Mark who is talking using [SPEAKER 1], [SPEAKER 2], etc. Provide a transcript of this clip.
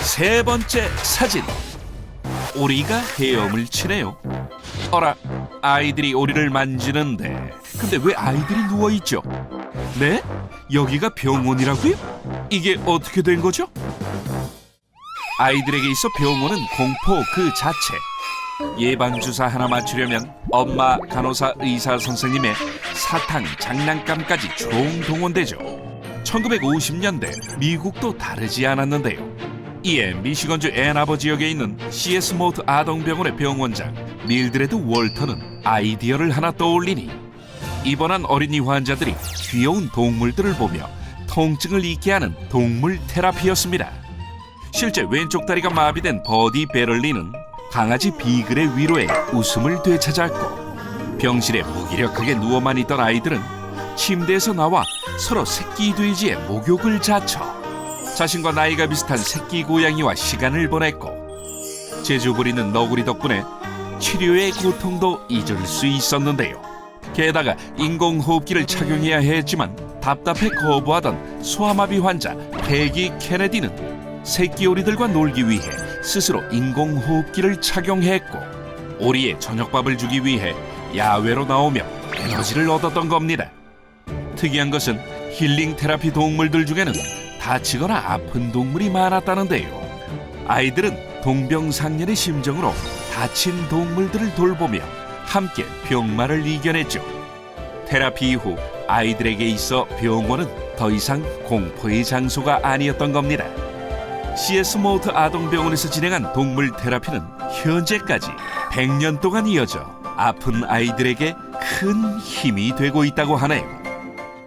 [SPEAKER 1] 세 번째 사진. 오리가 헤엄을 치네요. 어라, 아이들이 오리를 만지는데, 근데 왜 아이들이 누워 있죠? 네? 여기가 병원이라고요? 이게 어떻게 된 거죠? 아이들에게 있어 병원은 공포 그 자체. 예방 주사 하나 맞추려면 엄마, 간호사, 의사 선생님의 사탕, 장난감까지 총 동원되죠. 1950년대 미국도 다르지 않았는데요. 이에 미시건주 앤아버 지역에 있는 CS 모트 아동병원의 병원장 밀드레드 월터는 아이디어를 하나 떠올리니 입원한 어린이 환자들이 귀여운 동물들을 보며 통증을 잊게 하는 동물 테라피였습니다. 실제 왼쪽 다리가 마비된 버디 베럴리는 강아지 비글의 위로에 웃음을 되찾았고 병실에 무기력하게 누워만 있던 아이들은 침대에서 나와 서로 새끼 돼지의 목욕을 자처 자신과 나이가 비슷한 새끼 고양이와 시간을 보냈고 제주 부리는 너구리 덕분에 치료의 고통도 잊을 수 있었는데요. 게다가 인공호흡기를 착용해야 했지만 답답해 거부하던 소아마비 환자 패기 케네디는 새끼 오리들과 놀기 위해 스스로 인공호흡기를 착용했고 오리의 저녁밥을 주기 위해 야외로 나오며 에너지를 얻었던 겁니다. 특이한 것은 힐링 테라피 동물들 중에는 다치거나 아픈 동물이 많았다는데요. 아이들은 동병상련의 심정으로 다친 동물들을 돌보며 함께 병마를 이겨냈죠. 테라피 이후 아이들에게 있어 병원은 더 이상 공포의 장소가 아니었던 겁니다. CS 모트 아동병원에서 진행한 동물 테라피는 현재까지 100년 동안 이어져 아픈 아이들에게 큰 힘이 되고 있다고 하네요.